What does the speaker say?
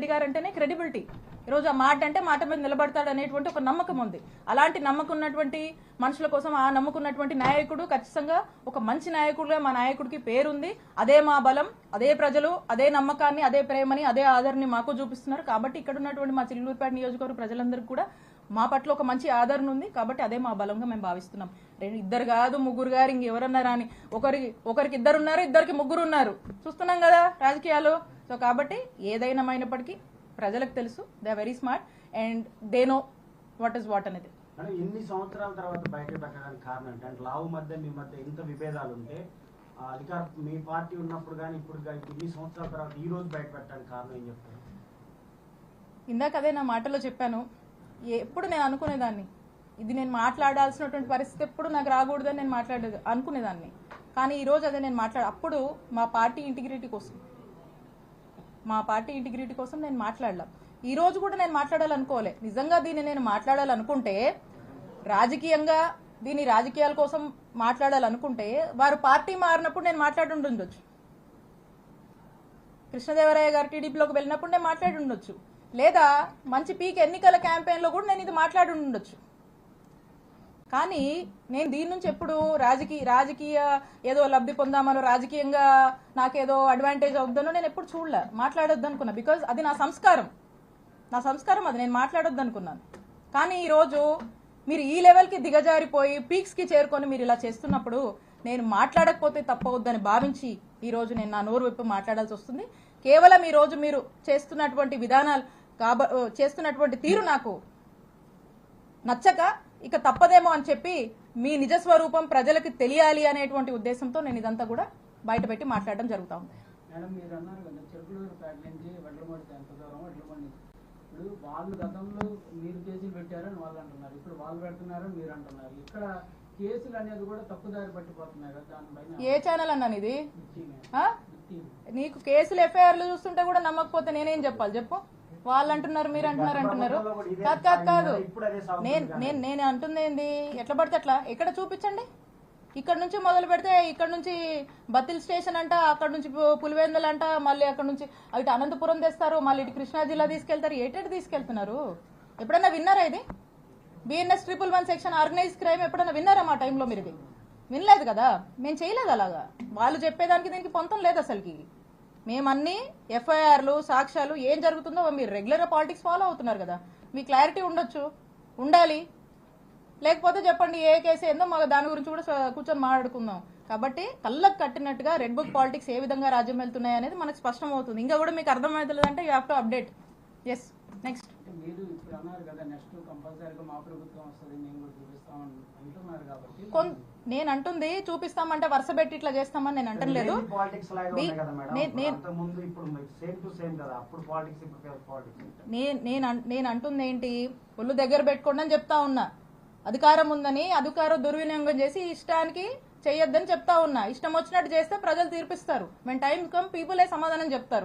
రెడ్డి గారు అంటేనే క్రెడిబిలిటీ ఈరోజు ఆ మాట అంటే మాట మీద నిలబడతాడు అనేటువంటి ఒక నమ్మకం ఉంది. అలాంటి నమ్మకం ఉన్నటువంటి మనుషుల కోసం ఆ నమ్ముకున్నటువంటి నాయకుడు ఖచ్చితంగా ఒక మంచి నాయకుడుగా మా నాయకుడికి పేరుంది. అదే మా బలం అదే ప్రజలు అదే నమ్మకాన్ని అదే ప్రేమని అదే ఆదరణని మాకు చూపిస్తున్నారు. కాబట్టి ఇక్కడ ఉన్నటువంటి మా చిల్లూరుపేట నియోజకవర్గ ప్రజలందరికీ కూడా మా పట్ల ఒక మంచి ఆదరణ ఉంది. కాబట్టి అదే మా బలంగా మేము భావిస్తున్నాం. రెండు ఇద్దరు కాదు ముగ్గురు గారు ఇంకెవరన్నారా రాని ఒకరికి ఒకరికి ఇద్దరున్నారు ఇద్దరికి ముగ్గురు ఉన్నారు చూస్తున్నాం కదా రాజకీయాలు. సో కాబట్టి ఏదైనా అయినప్పటికీ ప్రజలకు తెలుసు they very smart and they know what is what అనేది. అంటే ఇన్ని సంవత్సరాల తర్వాత బయట పెట్టడానికి కారణం ఏంటి? అంటే లావు మధ్య మీ మధ్య ఇంత విభేదాలు ఉంటే అధికార మీ పార్టీ ఉన్నప్పుడు కానీ ఇప్పుడు కానీ ఇన్ని సంవత్సరాల తర్వాత ఈ రోజు బయట పెట్టడానికి కారణం ఏం చెప్తారు? ఇందాక అదే నా మాటలో చెప్పాను. ఎప్పుడు నేను అనుకునేదాన్ని. ఇది నేను మాట్లాడాల్సినటువంటి పరిస్థితి ఎప్పుడు నాకు రాకూడదని నేను మాట్లాడేది అనుకునేదాన్ని. కానీ ఈ రోజు అదే నేను మాట్లాడ అప్పుడు మా పార్టీ ఇంటిగ్రిటీ కోసం మా పార్టీ ఇంటిగ్రిటీ కోసం నేను మాట్లాడలా. ఈ రోజు కూడా నేను మాట్లాడాలనుకోలే. నిజంగా దీన్ని నేను మాట్లాడాలనుకుంటే రాజకీయంగా దీని రాజకీయాల కోసం మాట్లాడాలనుకుంటే వారు పార్టీ మారినప్పుడు నేను మాట్లాడి ఉండొచ్చు కృష్ణదేవరాయ గారు టీడీపీలోకి వెళ్ళినప్పుడు నేను మాట్లాడి ఉండొచ్చు లేదా మంచి పీక్ ఎన్నికల క్యాంపెయిన్లో కూడా నేను ఇది మాట్లాడి ఉండొచ్చు కానీ నేను దీని నుంచి ఎప్పుడు రాజకీయ రాజకీయ ఏదో లబ్ధి పొందామనో రాజకీయంగా నాకేదో అడ్వాంటేజ్ అవుద్దనో నేను ఎప్పుడు చూడలే. మాట్లాడొద్దు అనుకున్నా బికాజ్ అది నా సంస్కారం. నా సంస్కారం అది. నేను మాట్లాడొద్దు అనుకున్నాను కానీ ఈరోజు మీరు ఈ లెవెల్కి దిగజారిపోయి పీక్స్కి చేరుకొని మీరు ఇలా చేస్తున్నప్పుడు నేను మాట్లాడకపోతే తప్పవద్దని భావించి ఈరోజు నేను నా నోరు విప్పి మాట్లాడాల్సి వస్తుంది. కేవలం ఈ రోజు మీరు చేస్తున్నటువంటి విధానాలు కాబ చేస్తున్నటువంటి తీరు నాకు నచ్చక ఇక తప్పదేమో అని చెప్పి మీ నిజ స్వరూపం ప్రజలకు తెలియాలి అనేటువంటి ఉద్దేశంతో నేను ఇదంతా కూడా బయటపెట్టి మాట్లాడడం జరుగుతా ఉంది. మేడం మీరు అన్నారు కదా చెరుకులూరు పేట నుంచి వడ్లమూడి ఎంత దూరం వడ్లమూడి నుంచి. ఇప్పుడు వాళ్ళు గతంలో మీరు కేసులు పెట్టారని వాళ్ళు అంటున్నారు. ఇప్పుడు వాళ్ళు పెడుతున్నారని మీరు అంటున్నారు. ఇక్కడ కేసులు అనేది కూడా తప్పుదారి పట్టిపోతున్నాయి కదా దానిపైన ఏ ఛానల్ అన్నాను ఇది. నీకు కేసులు ఎఫ్ఐఆర్లు చూస్తుంటే కూడా నమ్మకపోతే నేనేం చెప్పాలి? చెప్పు. వాళ్ళు అంటున్నారు మీరు అంటున్నారు. అంటున్నారు కాదు కాదు కాదు. నేను నేను నేను అంటుంది ఏంది? ఎట్లా పడితే అట్లా. ఎక్కడ చూపించండి? ఇక్కడ నుంచి మొదలు పెడితే ఇక్కడ నుంచి బతిల్ స్టేషన్ అంట అక్కడ నుంచి పులివెందులు అంట మళ్ళీ అక్కడ నుంచి ఇటు అనంతపురం తెస్తారు మళ్ళీ ఇటు కృష్ణా జిల్లా తీసుకెళ్తారు. ఏటెటు తీసుకెళ్తున్నారు? ఎప్పుడైనా విన్నారా ఇది? BNS triple one section organise crime ఎప్పుడైనా విన్నారా మా టైంలో మీరు ఇది వినలేదు కదా? మేము చేయలేదు అలాగా. వాళ్ళు చెప్పేదానికి దీనికి పొంతం లేదు అసలుకి. మేమన్నీ ఎఫ్ఐఆర్లు సాక్ష్యాలు ఏం జరుగుతుందో మీరు రెగ్యులర్గా పాలిటిక్స్ ఫాలో అవుతున్నారు కదా. మీ క్లారిటీ ఉండొచ్చు. ఉండాలి. లేకపోతే చెప్పండి ఏ కేసు ఏందో మాకు దాని గురించి కూడా కూర్చొని మాట్లాడుకుందాం. కాబట్టి కళ్ళకు కట్టినట్టుగా రెడ్ బుక్ పాలిటిక్స్ ఏ విధంగా రాజ్యం వెళ్తున్నాయి అనేది మనకు స్పష్టం అవుతుంది ఇంకా కూడా మీకు అర్థమవుతుంది అంటే you have to update. Yes next ఇప్పుడు అన్నారు కదా నెక్స్ట్ కంపల్సరీగా మా ప్రభుత్వం వస్తుంది మేము కూడా చూపిస్తామని అంటున్నారు కాబట్టి నేను అంటుంది చూపిస్తామంటే వరుస పెట్టి ఇట్లా చేస్తామని నేను అంటలేదు పాలిటిక్స్ లాగా మీ- ఉన్నాయి కదా మేడం. నే- నేను- అంత ముందు ఇప్పుడు సేమ్ టు సేమ్ కదా. అప్పుడు పాలిటిక్స్ ఇప్పుడు పాలిటిక్స్ నేను నేను అన్- నేను అంటుంది ఏంటి ఒళ్ళు దగ్గర పెట్టుకోండి అని చెప్తా ఉన్నా. అధికారం ఉందని అధికారం దుర్వినియోగం చేసి ఇష్టానికి చేయొద్దని చెప్తా ఉన్నా. ఇష్టం వచ్చినట్టు చేస్తే ప్రజలు తీర్పిస్తారు. మేము టైం కమ్ పీపులే సమాధానం చెప్తారు.